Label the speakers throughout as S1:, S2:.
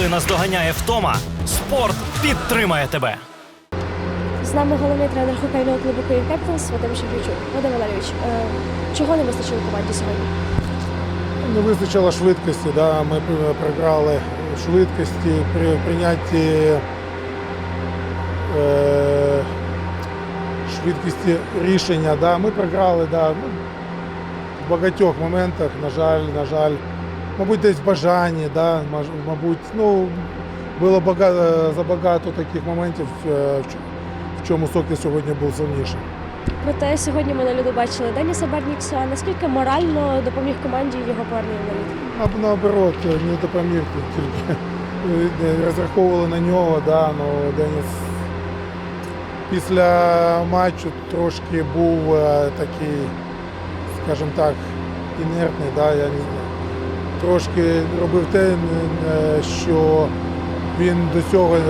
S1: Коли наздоганяє втома, спорт підтримає тебе.
S2: З нами головний тренер хокейного клубу Київ Кепіталс Вадим Шевчук. Вадим Валерійович, е, чого не вистачило команді сьогодні?
S3: Не вистачило швидкості, да? ми е, програли швидкості при прийнятті е, швидкості рішення. Да? Ми програли да? ну, в багатьох моментах, на жаль, на жаль, мабуть, десь бажання, да? мабуть, ну, було багато, забагато таких моментів, е, в чому Сокіл сьогодні був сильніший.
S2: Проте сьогодні ми на льоду бачили Деніса Барнікса. Наскільки морально допоміг команді його повернення на лід?
S3: А наоборот, не допоміг тільки е, розраховували на нього, да, ну Деніс після матчу трошки був е, такий, скажімо так, інертний, да, я не знаю. Трошки робив те, е, що він до цього е,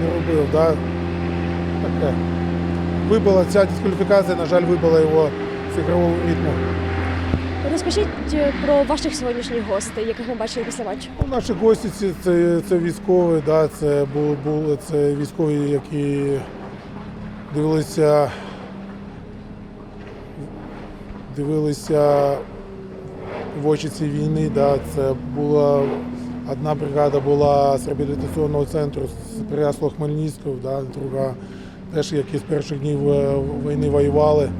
S3: не робив. Да. Таке. Вибила ця дискваліфікація, на жаль, вибила його з ігрового ритму.
S2: Розкажіть е, про ваших сьогоднішніх гостей, яких ми бачили після матчу.
S3: Ну, Наші гості це, це, це військові, да, це були, були це військові, які дивилися, дивилися в очі цієї війни. Да, це була одна бригада була з реабілітаційного центру з Переяслава Хмельницького, да, друга теж, які з перших днів е, війни воювали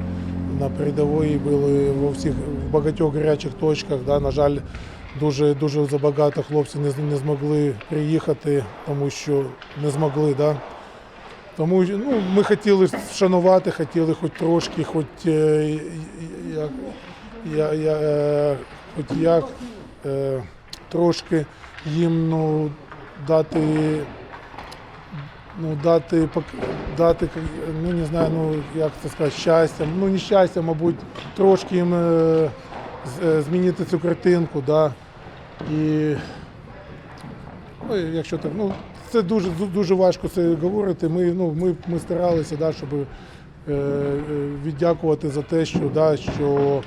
S3: на передовій, були во всіх в багатьох гарячих точках. Да, на жаль, дуже дуже забагато хлопців не, не змогли приїхати, тому що не змогли. Да? Тому ну, ми хотіли вшанувати, хотіли хоч трошки, хоч е, як, я, я, як е, трошки їм ну, дати. Ну, дати, дати, ну не знаю, ну як це сказати, щастя. Ну не щастя, мабуть, трошки їм е, е, змінити цю картинку, да. І ну, якщо так, ну це дуже дуже важко це говорити. Ми, ну, ми, ми старалися, да, щоб віддякувати за те, що, да, що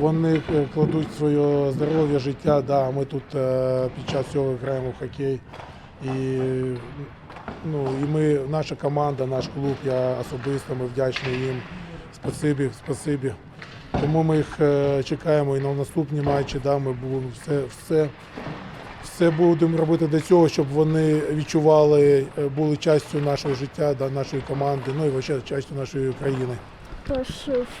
S3: вони е, кладуть своє здоров'я, життя. Да, ми тут е, під час цього граємо в хокей. І, ну, і ми, наша команда, наш клуб, я особисто, ми вдячні їм. Спасибі, спасибі. Тому ми їх е, чекаємо і на наступні матчі. Да, ми будемо все, все, все будемо робити для цього, щоб вони відчували, е, були частю нашого життя, да, нашої команди, ну і вообще частю нашої країни.
S2: Тож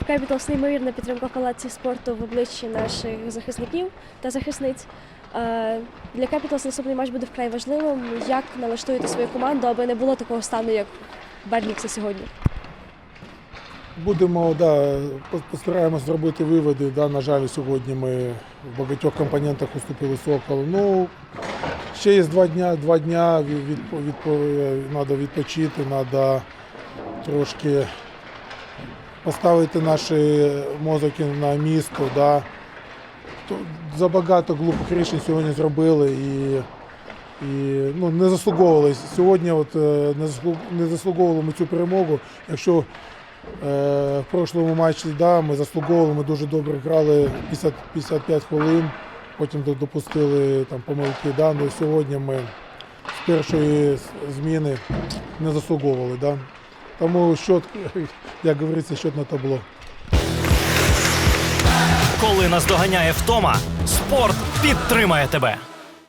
S2: в Кепіталс неймовірна підтримка в спорту в обличчі наших захисників та захисниць. Е, Для Кепіталс наступний матч буде вкрай важливим. Як налаштуєте свою команду, аби не було такого стану, як Барнікса сьогодні?
S3: Будемо, да, по- постараємось зробити виводи. Да, на жаль, сьогодні ми в багатьох компонентах уступили Соколу. Ну, ще є два дня, два дня від, треба відпочити, треба трошки поставити наші мозоки на місто. Да. Забагато глупих рішень сьогодні зробили і, і ну, не заслуговували. Сьогодні от, е, не заслуг- заслуговували ми цю перемогу. Якщо В прошлому матчі да, ми заслуговували, ми дуже добре грали 50, 55 хвилин, потім допустили там, помилки. Да, ну, сьогодні ми з першої зміни не заслуговували. Да. Тому счет, як говориться, счет на табло.
S1: Коли наздоганяє втома, спорт підтримає тебе.